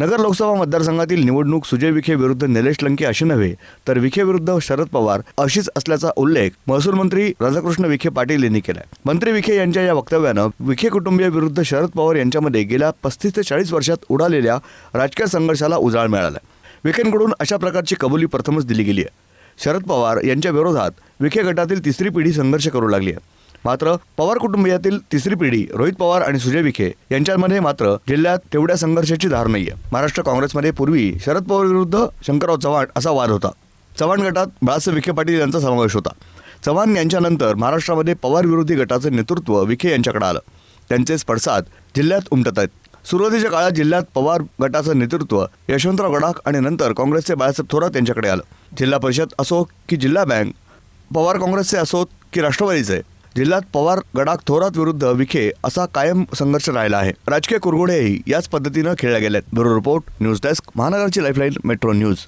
नगर लोकसभा मतदारसंघातील निवडणूक सुजय विखे विरुद्ध निलेश लंके अशी नव्हे तर विखे विरुद्ध शरद पवार अशीच असल्याचा उल्लेख महसूल मंत्री राधाकृष्ण विखे पाटील यांनी केलाय. मंत्री विखे यांच्या या वक्तव्यानं विखे कुटुंबीय विरुद्ध शरद पवार यांच्यामध्ये गेल्या पस्तीस ते चाळीस वर्षात उडालेल्या राजकीय संघर्षाला उजाळ मिळाला विखेंकडून अशा प्रकारची कबुली प्रथमच दिली गेली आहे शरद पवार यांच्या विरोधात विखे गटातील तिसरी पिढी संघर्ष करू लागली आहे मात्र पवार कुटुंबियातील तिसरी पिढी रोहित पवार आणि सुजय विखे यांच्यामध्ये मात्र जिल्ह्यात तेवढ्या संघर्षाची धार नाहीये. महाराष्ट्र काँग्रेसमध्ये पूर्वी शरद पवार विरुद्ध शंकरराव चव्हाण असा वाद होता. चव्हाण गटात बाळासाहेब विखे पाटील यांचा समावेश होता. चव्हाण यांच्यानंतर महाराष्ट्रामध्ये पवार विरोधी गटाचं नेतृत्व विखे यांच्याकडे आलं. त्यांचे पडसाद जिल्ह्यात उमटत आहेत. सुरुवातीच्या काळात जिल्ह्यात पवार गटाचं नेतृत्व यशवंतराव गडाख आणि नंतर काँग्रेसचे बाळासाहेब थोरात यांच्याकडे आलं. जिल्हा परिषद असो की जिल्हा बँक पवार काँग्रेसचे असोत की राष्ट्रवादीचे जिल्ह्यात पवार गडाख थोरात विरुद्ध विखे असा कायम संघर्ष राहिला आहे. राजकीय कुरघोडेही याच पद्धतीनं खेळल्या गेल्यात ब्युरो रिपोर्ट न्यूज डेस्क महानगरची लाईफलाईन मेट्रो न्यूज.